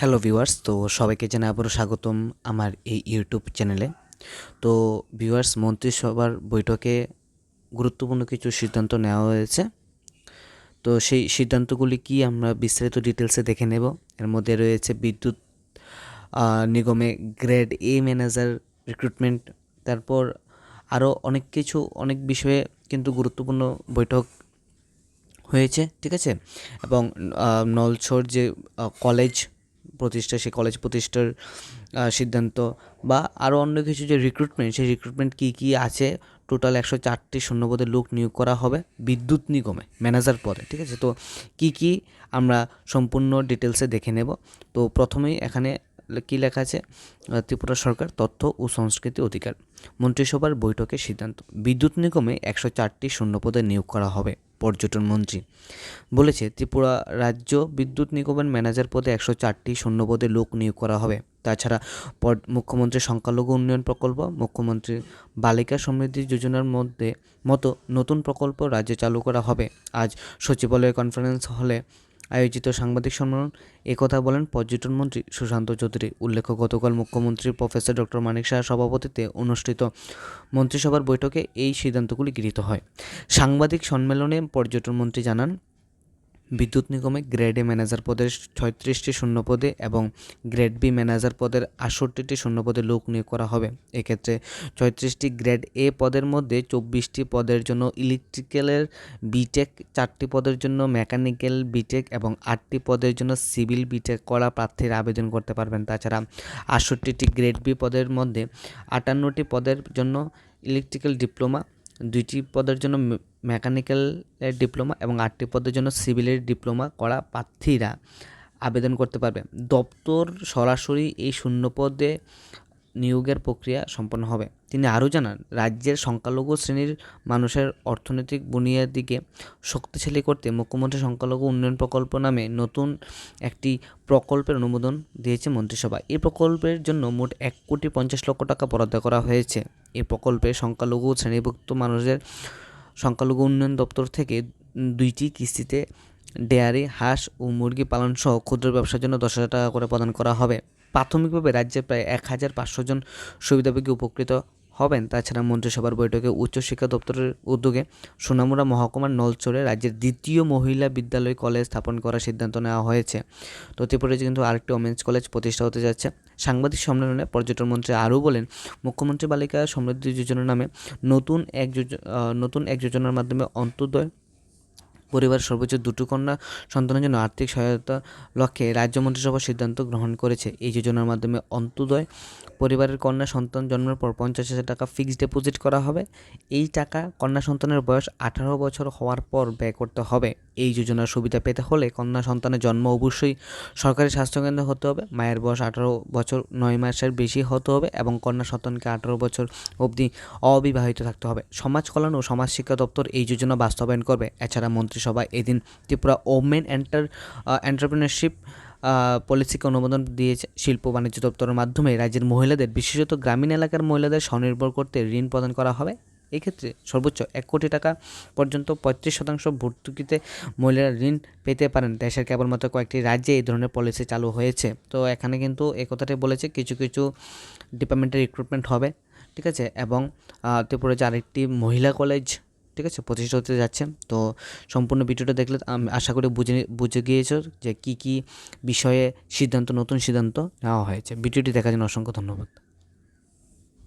Hello viewers তো সবাইকে জানাই আবারও স্বাগতম আমার এই ইউটিউব চ্যানেলে তো ভিউয়ার্স মন্ত্রিসভার বৈঠকে গুরুত্বপূর্ণ কিছু সিদ্ধান্ত নেওয়া হয়েছে। তো সেই সিদ্ধান্তগুলি কি আমরা বিস্তারিত ডিটেলসে দেখে নেব। এর মধ্যে রয়েছে বিদ্যুৎ নিগমে গ্রেড এ ম্যানেজার রিক্রুটমেন্ট তারপর আরও অনেক কিছু অনেক বিষয়ে কিন্তু গুরুত্বপূর্ণ বৈঠক হয়েছে ঠিক আছে? এবং আহ, নলছড় যে কলেজ প্রতিষ্ঠা, সেই কলেজ প্রতিষ্ঠার সিদ্ধান্ত বা আরও অন্য কিছু যে রিক্রুটমেন্ট সেই রিক্রুটমেন্ট কী কী আছে? টোটাল একশো চারটি শূন্যপদে লোক নিয়োগ করা হবে বিদ্যুৎ নিগমে ম্যানেজার পদে, ঠিক আছে? তো কী কী আমরা সম্পূর্ণ ডিটেলসে দেখে নেব। তো প্রথমেই এখানে কী লেখা আছে? ত্রিপুরা সরকার তথ্য ও সংস্কৃতি অধিকার, মন্ত্রিসভার বৈঠকে সিদ্ধান্ত। বিদ্যুৎ নিগমে একশো চারটি শূন্যপদে নিয়োগ করা হবে। পর্যটন মন্ত্রী। বলেছে, ত্রিপুরা রাজ্য বিদ্যুৎ নিগমের ম্যানেজার পদে একশো চারটি শূন্যপদে লোক নিয়োগ করা হবে। তাছাড়া মুখ্যমন্ত্রী সংখ্যালঘু উন্নয়ন প্রকল্প মুখ্যমন্ত্রী বালিকা সমৃদ্ধি যোজনার মধ্যে মতো নতুন প্রকল্প রাজ্যে চালু করা হবে। আজ সচিবালয় কনফারেন্স হলে আয়োজিত সাংবাদিক সম্মেলন। একথা বলেন পর্যটন মন্ত্রী সুশান্ত চৌধুরী। উল্লেখ্য, গতকাল মুখ্যমন্ত্রী প্রফেসর ডক্টর মানিক শাহ সভাপতিত্বে অনুষ্ঠিত মন্ত্রিসভার বৈঠকে এই সিদ্ধান্তগুলি গৃহীত হয়। সাংবাদিক সম্মেলনে পর্যটন মন্ত্রী জানান বিদ্যুৎ নিগমে গ্রেড এ ম্যানেজার পদের ছয়ত্রিশটি শূন্যপদে এবং গ্রেড বি ম্যানেজার পদের আটষট্টিটি শূন্যপদে লোক নিয়োগ করা হবে। এক্ষেত্রে ছয়ত্রিশটি গ্রেড এ পদের মধ্যে চব্বিশটি পদের জন্য ইলেকট্রিক্যালের বিটেক চারটি পদের জন্য মেকানিক্যাল বিটেক এবং আটটি পদের জন্য সিভিল বিটেক করা প্রার্থীরা আবেদন করতে পারবেন। তাছাড়া আটষট্টিটি গ্রেড বি পদের মধ্যে আটান্নটি পদের জন্য ইলেকট্রিক্যাল ডিপ্লোমা দুইটি পদের জন্য মেকানিক্যালের ডিপ্লোমা এবং আটটি পদের জন্য সিভিলের ডিপ্লোমা করা প্রার্থীরা আবেদন করতে পারবে। দপ্তর সরাসরি এই শূন্য পদে নিয়োগের প্রক্রিয়া সম্পন্ন হবে। তিনি আরও জানান, রাজ্যের সংখ্যালঘু শ্রেণির মানুষের অর্থনৈতিক বুনিয়াদিকে শক্তিশালী করতে মুখ্যমন্ত্রী সংখ্যালঘু উন্নয়ন প্রকল্প নামে নতুন একটি প্রকল্পের অনুমোদন দিয়েছে মন্ত্রিসভা। এই প্রকল্পের জন্য মোট এক কোটি পঞ্চাশ লক্ষ টাকা বরাদ্দ করা হয়েছে। এই প্রকল্পে সংখ্যালঘু শ্রেণীভুক্ত মানুষদের সংখ্যালঘু উন্নয়ন দপ্তর থেকে দুইটি কিস্তিতে ডেয়ারি, হাঁস ও মুরগি পালন সহ ক্ষুদ্র ব্যবসার জন্য দশ হাজার টাকা করে প্রদান করা হবে। প্রাথমিকভাবে রাজ্যে প্রায় এক হাজার পাঁচশো জন সুবিধাভোগী উপকৃত হবেন। তাছাড়া মন্ত্রিসভার বৈঠকে উচ্চশিক্ষা দপ্তরের উদ্যোগে সোনামুড়া মহকুমার নলচরে রাজ্যের দ্বিতীয় মহিলা বিদ্যালয় কলেজ স্থাপন করার সিদ্ধান্ত নেওয়া হয়েছে। তো ত্রিপুরায় কিন্তু আরেকটি ওমেন্স কলেজ প্রতিষ্ঠা হতে যাচ্ছে। সাংবাদিক সম্মেলনে পর্যটন মন্ত্রী আরও বলেন, মুখ্যমন্ত্রী বালিকা সমৃদ্ধি যোজনা নামে নতুন এক নতুন এক যোজনার মাধ্যমে অন্তর্দয় পরিবারের সর্বোচ্চ দুটো কন্যা সন্তানের জন্য আর্থিক সহায়তা লক্ষ্যে রাজ্য মন্ত্রিসভা সিদ্ধান্ত গ্রহণ করেছে। এই যোজনার মাধ্যমে অন্তোদয় পরিবারের কন্যা সন্তান জন্মের পর পঞ্চাশ হাজার টাকা ফিক্সড ডিপোজিট করা হবে। এই টাকা কন্যা সন্তানের বয়স আঠারো বছর হওয়ার পর ব্যয় করতে হবে। এই যোজনার সুবিধা পেতে হলে কন্যা সন্তানের জন্ম অবশ্যই সরকারি স্বাস্থ্যকেন্দ্রে হতে হবে। মায়ের বয়স আঠারো বছর নয় মাসের বেশি হতে হবে এবং কন্যা সন্তানকে আঠারো বছর অবধি অবিবাহিত থাকতে হবে। সমাজ কল্যাণ ও সমাজ শিক্ষা দপ্তর এই যোজনা বাস্তবায়ন করবে। এছাড়া মন্ত্রিসভা এদিন ত্রিপুরা ওমেন এন্টার এন্টারপ্রিনারশিপ পলিসিকে অনুমোদন দিয়েছে শিল্প বাণিজ্য দপ্তরের মাধ্যমে। রাজ্যের মহিলাদের, বিশেষত গ্রামীণ এলাকার মহিলাদের স্বনির্ভর করতে ঋণ প্রদান করা হবে। এক্ষেত্রে সর্বোচ্চ এক কোটি টাকা পর্যন্ত পঁয়ত্রিশ শতাংশ ভর্তুকিতে মহিলারা ঋণ পেতে পারেন। দেশের কেবলমাত্র কয়েকটি রাজ্যে এই ধরনের পলিসি চালু হয়েছে। তো এখানে কিন্তু এ কথাটাই বলেছে, কিছু কিছু ডিপার্টমেন্টের রিক্রুটমেন্ট হবে, ঠিক আছে? এবং ত্রিপুরা যে আরেকটি মহিলা কলেজ ঠিক আছে? প্রতিষ্ঠা হতে যাচ্ছে। তো সম্পূর্ণ ভিডিওটা দেখলে আশা করি বুঝে বুঝে গিয়েছো যে কী কী বিষয়ে সিদ্ধান্ত, নতুন সিদ্ধান্ত নেওয়া হয়েছে। ভিডিওটি দেখার জন্য অসংখ্য ধন্যবাদ।